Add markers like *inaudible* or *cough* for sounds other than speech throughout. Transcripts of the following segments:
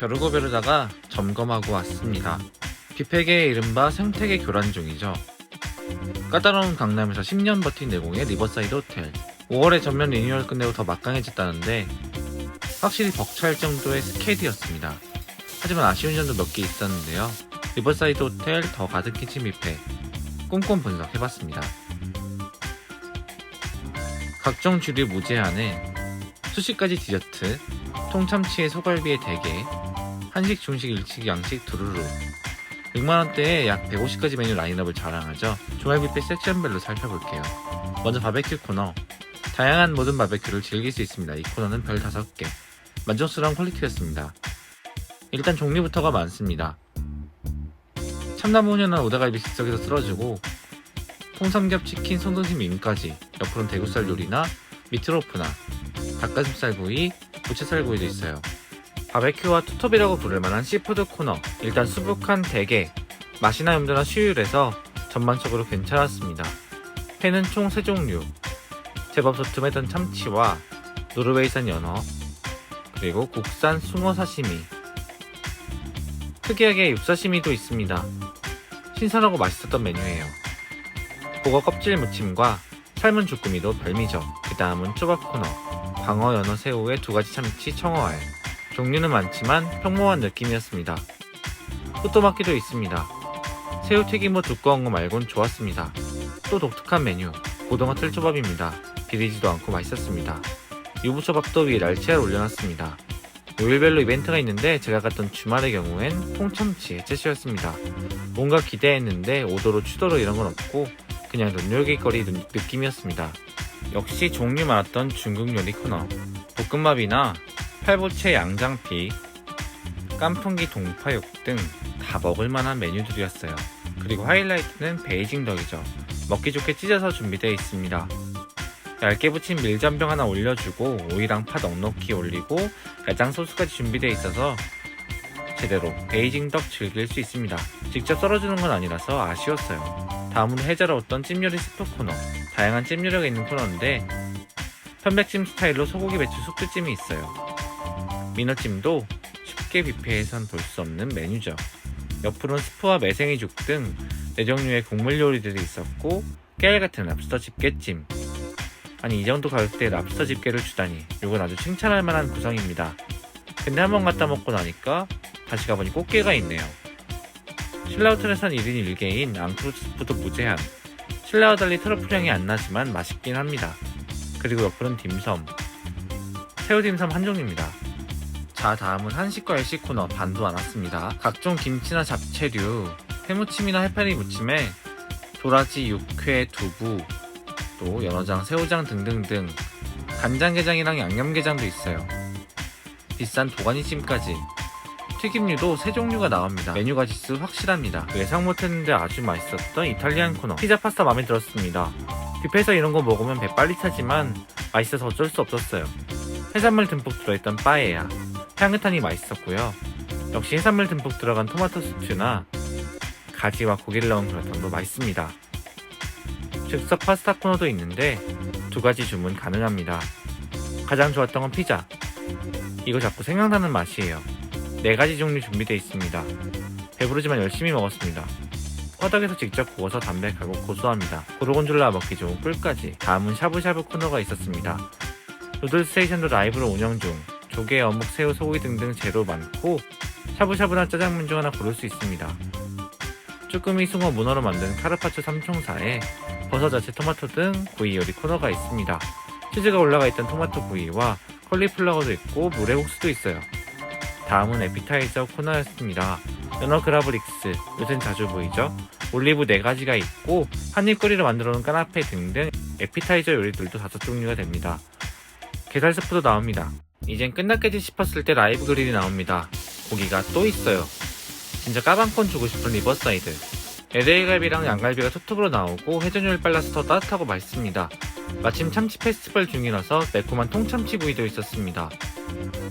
벼르고 벼르다가 점검하고 왔습니다. 뷔페계의 이른바 생태계 교란 중이죠. 까다로운 강남에서 10년 버틴 내공의 리버사이드 호텔. 5월에 전면 리뉴얼 끝내고 더 막강해졌다는데 확실히 벅찰 정도의 스케일이었습니다. 하지만 아쉬운 점도 몇 개 있었는데요. 리버사이드 호텔 더 가득 키친 뷔페 꼼꼼 분석해봤습니다. 각종 주류 무제한에 수십 가지 디저트, 통참치에 소갈비에 대게, 한식, 중식, 일식, 양식 두루루 6만원대에 약 150가지 메뉴 라인업을 자랑하죠. 주말 뷔페 섹션별로 살펴볼게요. 먼저 바베큐 코너. 다양한 모든 바베큐를 즐길 수 있습니다. 이 코너는 별 5개. 만족스러운 퀄리티였습니다. 일단 종류부터가 많습니다. 참나무 훈연한 오다갈비 즉석에서 쓸어주고 통삼겹 치킨 손등심 밈까지 옆으로는 대구살 요리나 미트로프나 닭가슴살 구이, 부채살 구이도 있어요. 바베큐와 투톱이라고 부를 만한 시푸드 코너. 일단 수북한 대게, 맛이나 염도나 수율에서 전반적으로 괜찮았습니다. 회는 총 3종류. 제법 도톰했던 참치와 노르웨이산 연어, 그리고 국산 숭어 사시미. 특이하게 육사시미도 있습니다. 신선하고 맛있었던 메뉴예요. 보거 껍질 무침과 삶은 주꾸미도 별미죠. 그 다음은 초밥 코너. 광어, 연어, 새우에 두 가지 참치, 청어알. 종류는 많지만 평범한 느낌이었습니다. 호또막기도 있습니다. 새우 튀김 뭐 두꺼운 거 말곤 좋았습니다. 또 독특한 메뉴, 고등어 틀초밥입니다. 비리지도 않고 맛있었습니다. 유부초밥도 위에 날치알 올려놨습니다. 요일별로 이벤트가 있는데 제가 갔던 주말의 경우엔 통참치 해체시였습니다. 뭔가 기대했는데 오도로 추도로 이런 건 없고 그냥 눈요깃거리 느- 느낌이었습니다. 역시 종류 많았던 중국 요리 코너 볶음밥이나 팔보채 양장피 깐풍기 동파육 등 다 먹을 만한 메뉴들이었어요. 그리고 하이라이트는 베이징 덕이죠. 먹기 좋게 찢어서 준비되어 있습니다. 얇게 부친 밀전병 하나 올려주고 오이랑 파 넉넉히 올리고 야장 소스까지 준비되어 있어서 제대로 베이징 덕 즐길 수 있습니다. 직접 썰어주는 건 아니라서 아쉬웠어요. 다음으로 해자로웠던 찜요리 스프 코너. 다양한 찜 요리가 있는 코너인데 편백찜 스타일로 소고기 배추 숙주찜이 있어요. 민어찜도 쉽게 뷔페에선 볼 수 없는 메뉴죠. 옆으로는 스프와 매생이죽 등 4종류의 국물 요리들이 있었고 깨알 같은 랍스터 집게찜 아니 이 정도 가격대에 랍스터 집게를 주다니 이건 아주 칭찬할 만한 구성입니다. 근데 한 번 갖다 먹고 나니까 다시 가보니 꽃게가 있네요. 신라호텔에선 1인 1개인 앙크루스프도 무제한 신라와 달리 트러플 향이 안 나지만 맛있긴 합니다. 그리고 옆으로는 딤섬 새우 딤섬 한 종류입니다. 자 다음은 한식과 일식 코너 반도 안 왔습니다. 각종 김치나 잡채류, 해무침이나 해파리 무침에 도라지, 육회, 두부, 또 연어장, 새우장 등등등 간장게장이랑 양념게장도 있어요. 비싼 도가니찜까지 튀김류도 세 종류가 나옵니다. 메뉴 가 지수 확실합니다. 예상 못했는데 아주 맛있었던 이탈리안 코너 피자 파스타 마음에 들었습니다. 뷔페에서 이런 거 먹으면 배 빨리 차지만 맛있어서 어쩔 수 없었어요. 해산물 듬뿍 들어있던 빠에야 향긋하니 맛있었고요. 역시 해산물 듬뿍 들어간 토마토 스튜나 가지와 고기를 넣은 그라탕도 맛있습니다. 즉석 파스타 코너도 있는데 두 가지 주문 가능합니다. 가장 좋았던 건 피자. 이거 자꾸 생각나는 맛이에요. 네 가지 종류 준비되어 있습니다. 배부르지만 열심히 먹었습니다. 화덕에서 직접 구워서 담백하고 고소합니다. 고르곤졸라 먹기 좋은 꿀까지. 다음은 샤브샤브 코너가 있었습니다. 누들 스테이션도 라이브로 운영 중. 조개, 어묵, 새우, 소고기 등등 재료 많고 샤브샤브나 짜장면 중 하나 고를 수 있습니다. 쭈꾸미, 숭어, 문어로 만든 카르파초 삼총사에 버섯, 야채, 토마토 등 구이 요리 코너가 있습니다. 치즈가 올라가 있던 토마토 구이와 컬리플라워도 있고 물회국수도 있어요. 다음은 에피타이저 코너였습니다. 연어 그라브릭스, 요즘 자주 보이죠? 올리브 4가지가 있고 한입거리로 만들어 놓은 까나페 등등 에피타이저 요리들도 다섯 종류가 됩니다. 게살 스프도 나옵니다. 이젠 끝났겠지 싶었을 때 라이브 그릴이 나옵니다. 고기가 또 있어요. 진짜 까방콘 주고 싶은 리버사이드. LA 갈비랑 양갈비가 톡톡으로 나오고 회전율 빨라서 더 따뜻하고 맛있습니다. 마침 참치 페스티벌 중이라서 매콤한 통참치 구이도 있었습니다.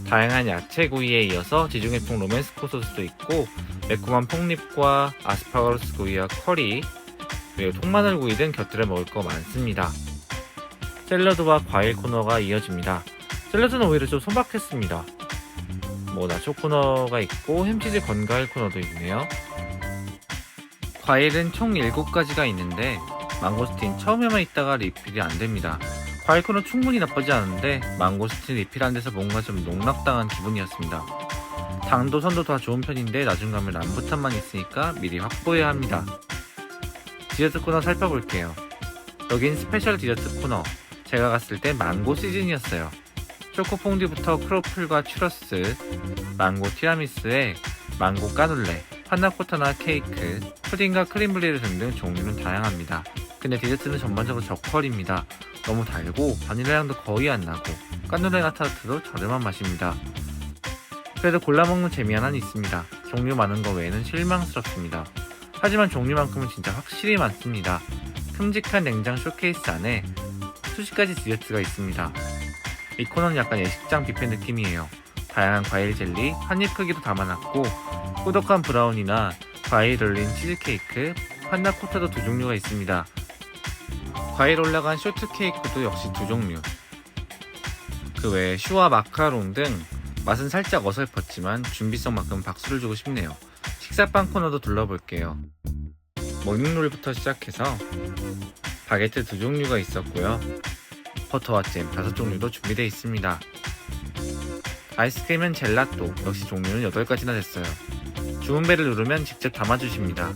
다양한 야채 구이에 이어서 지중해풍 로맨스코 소스도 있고 매콤한 폭립과 아스파라거스 구이와 커리 그리고 통마늘 구이 등 곁들여 먹을 거 많습니다. 샐러드와 과일 코너가 이어집니다. 샐러드는 오히려 좀 소박했습니다. 뭐 나초 코너가 있고 햄치즈 건과일 코너도 있네요. 과일은 총 7가지가 있는데 망고스틴 처음에만 있다가 리필이 안 됩니다. 과일 코너 충분히 나쁘지 않은데 망고스틴 리필 안 돼서 뭔가 좀 농락당한 기분이었습니다. 당도 선도 다 좋은 편인데 나중 가면 람부탄만 있으니까 미리 확보해야 합니다. 디저트 코너 살펴볼게요. 여긴 스페셜 디저트 코너. 제가 갔을 때 망고 시즌이었어요. 초코 퐁듀부터 크로플과 추러스, 망고 티라미수에 망고 까눌레, 파나코타나 케이크, 푸딩과 크림블리르 등등 종류는 다양합니다. 근데 디저트는 전반적으로 저퀄입니다. 너무 달고 바닐라 향도 거의 안 나고 까눌레나 타르트도 저렴한 맛입니다. 그래도 골라 먹는 재미 하나는 있습니다. 종류 많은 거 외에는 실망스럽습니다. 하지만 종류만큼은 진짜 확실히 많습니다. 큼직한 냉장 쇼케이스 안에 수십 가지 디저트가 있습니다. 이 코너는 약간 예식장 뷔페 느낌이에요. 다양한 과일 젤리, 한 입 크기도 담아놨고 꾸덕한 브라운이나 과일 올린 치즈케이크, 판나코타도 두 종류가 있습니다. 과일 올라간 쇼트 케이크도 역시 두 종류. 그 외에 슈와 마카롱 등 맛은 살짝 어설펐지만 준비성만큼 박수를 주고 싶네요. 식사빵 코너도 둘러볼게요. 먹는 롤부터 시작해서 바게트 두 종류가 있었고요. 버터와 잼 다섯 종류도 준비되어 있습니다. 아이스크림은 젤라또 역시 종류는 8가지나 됐어요. 주문배를 누르면 직접 담아주십니다.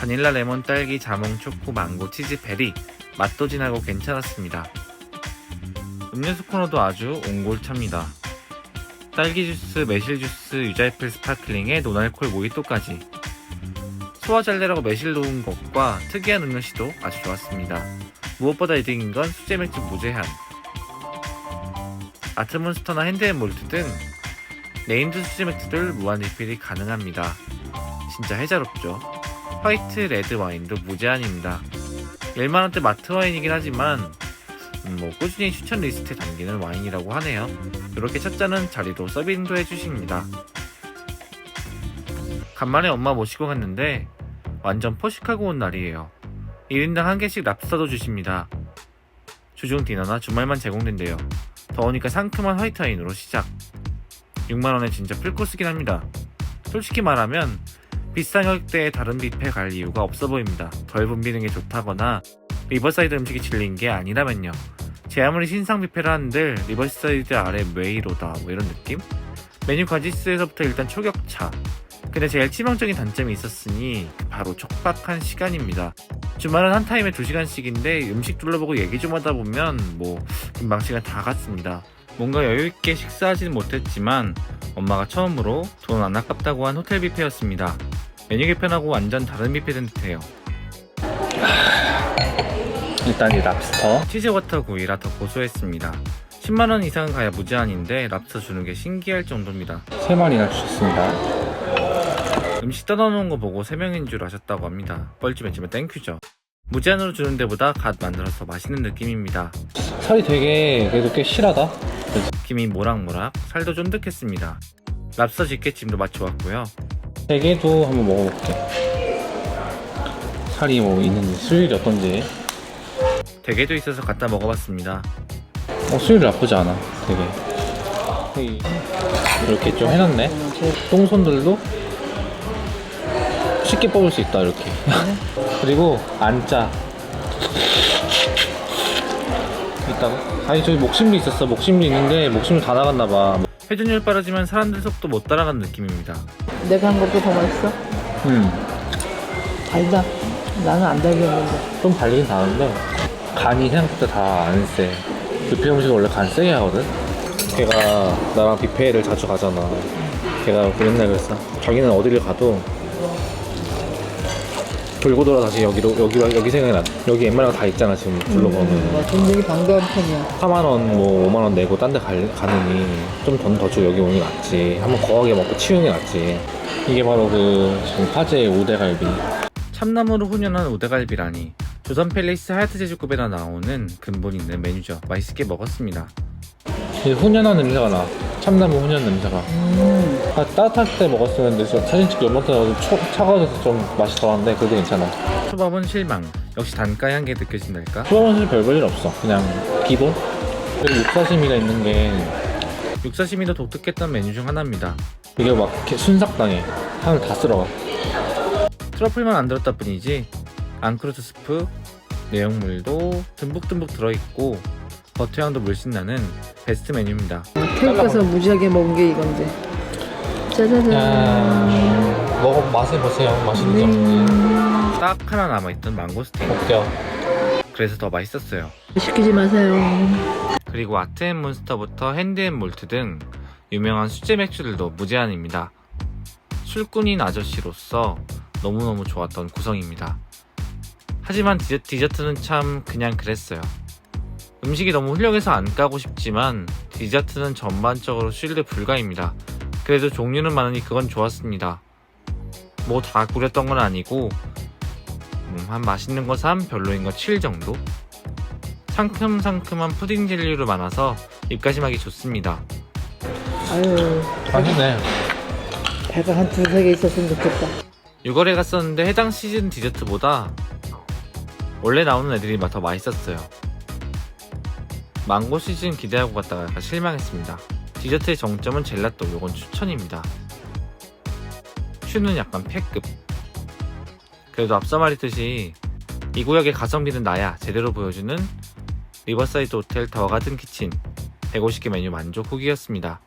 바닐라 레몬 딸기 자몽 초코 망고 치즈 베리 맛도 진하고 괜찮았습니다. 음료수 코너도 아주 옹골차입니다. 딸기 주스, 매실 주스, 유자애플 스파클링에 노알콜 모히또까지 소화 잘 되라고 매실 놓은 것과 특이한 음료시도 아주 좋았습니다. 무엇보다 이득인 건 수제 맥주 무제한. 아트몬스터나 핸드앤몰트 등 네임드 수제 맥주들 무한 리필이 가능합니다. 진짜 해자롭죠. 화이트 레드 와인도 무제한입니다. 1만원대 마트 와인이긴 하지만 음, 뭐 꾸준히 추천 리스트에 담기는 와인이라고 하네요. 이렇게 첫 잔은 자리로 서빙도 해주십니다. 간만에 엄마 모시고 갔는데 완전 포식하고 온 날이에요. 1인당 한 개씩 랍스터도 주십니다. 주중 디너나 주말만 제공된대요. 더우니까 상큼한 화이트 와인으로 시작. 6만원에 진짜 풀코스긴 합니다. 솔직히 말하면 비싼 가격대에 다른 뷔페 갈 이유가 없어 보입니다. 덜 붐비는 게 좋다거나 리버사이드 음식이 질린 게 아니라면요. 제 아무리 신상 뷔페를 하는들 리버사이드 아래 웨이로다 뭐 이런 느낌? 메뉴 가지수에서부터 일단 초격차. 근데 제일 치명적인 단점이 있었으니 바로 촉박한 시간입니다. 주말은 한 타임에 2시간씩인데 음식 둘러보고 얘기 좀 하다 보면 뭐 금방 시간 다 갔습니다. 뭔가 여유있게 식사하지는 못했지만 엄마가 처음으로 돈 안 아깝다고 한 호텔 뷔페였습니다. 메뉴 개편하고 완전 다른 뷔페 된 듯해요. 일단 이 랍스터 치즈버터 구이라 더 고소했습니다. 10만원 이상 가야 무제한인데 랍스터 주는 게 신기할 정도입니다. 3마리나 주셨습니다. 음식 떠나놓은 거 보고 3명인 줄 아셨다고 합니다. 뻘쭘했지만 땡큐죠. 무제한으로 주는 데보다 갓 만들어서 맛있는 느낌입니다. 살이 되게 그래도 꽤 실하다. 김이 모락모락, 살도 쫀득했습니다. 랍스터 집게찜도 맛 좋았고요. 대게도 한번 먹어볼게. 살이 뭐 있는지 수율이 어떤지. 대게도 있어서 갖다 먹어봤습니다. 어 수율 나쁘지 않아. 되게. 이렇게 좀 해놨네. 똥손들도 쉽게 뽑을 수 있다 이렇게. *laughs* 그리고 안 짜. 있다가 아니 저기 목심도 있었어. 목심도 있는데 목심도 다 나갔나 봐. 회전율 빠르지만 사람들 속도 못 따라가는 느낌입니다. 내가 한 것도 더 맛있어? 음. 달다. 나는 안 달겠는데. 좀 달리긴 다는데 간이 생각보다 다 안 세. 뷔페 음식은 원래 간 세게 하거든. 걔가 나랑 뷔페를 자주 가잖아. 걔가 맨날 그랬어. 자기는 어디를 가도 돌고 돌아 다시 여기로 여기로 여기 생각이 나. 여기 웬만한 거 다 있잖아 지금 둘러보면. 나 굉장히 반가운 편이야. 4만 원, 뭐 5만 원 내고 딴 데 가느니 좀 돈 더 주고 여기 오는 게 낫지. 한번 거하게 먹고 치우는 게 낫지. 이게 바로 그 지금 화제의 우대갈비. 참나무로 훈연한 우대갈비라니 조선 팰리스 하얏트 제주급에나 나오는 근본 있는 메뉴죠. 맛있게 먹었습니다. 이 훈연한 냄새가 나. 참나무 훈연 냄새가. 음, 아, 따뜻할 때 먹었었는데 지금 사진 찍기 얼마나 차가워져서 좀 맛이 덜한데 그래도 괜찮아. 초밥은 실망. 역시 단가의 한계 느껴진달까? 수박은 사실 별 볼일 없어. 그냥 기본. 그리고 육사시미가 있는 게 육사시미도 독특했던 메뉴 중 하나입니다. 이게 막 이렇게 순삭당해. 향을 다 쓸어가. 트러플만 안 들었다 뿐이지 앙크루트 스프, 내용물도 듬뿍듬뿍 들어있고 버터향도 물씬 나는 베스트 메뉴입니다. 태국 가서 무지하게 먹은 게 이건데. 짜자잔. 야, 먹어 맛을 보세요. 맛있는지 없는지. 딱 하나 남아있던 망고스틴 먹죠. 그래서 더 맛있었어요. 시키지 마세요. 그리고 아트앤몬스터부터 핸드앤몰트 등 유명한 수제 맥주들도 무제한입니다. 술꾼인 아저씨로서 너무너무 좋았던 구성입니다. 하지만 디저, 디저트는 참 그냥 그랬어요. 음식이 너무 훌륭해서 안 까고 싶지만 디저트는 전반적으로 쉴드 불가입니다. 그래도 종류는 많으니 그건 좋았습니다. 뭐다 구렸던 건 아니고 음, 한 맛있는 거 3, 별로인 거 7 정도? 상큼상큼한 푸딩 젤리로 많아서 입가심하기 좋습니다. 아유, 맛있네. 배가 한 두세 개 있었으면 좋겠다. 6월에 갔었는데 해당 시즌 디저트보다 원래 나오는 애들이 더 맛있었어요. 망고 시즌 기대하고 갔다가 약간 실망했습니다. 디저트의 정점은 젤라또, 요건 추천입니다. 슈는 약간 패급. 그래도 앞서 말했듯이 이 구역의 가성비는 나야 제대로 보여주는 리버사이드 호텔 더 가든 키친 150개 메뉴 만족 후기였습니다.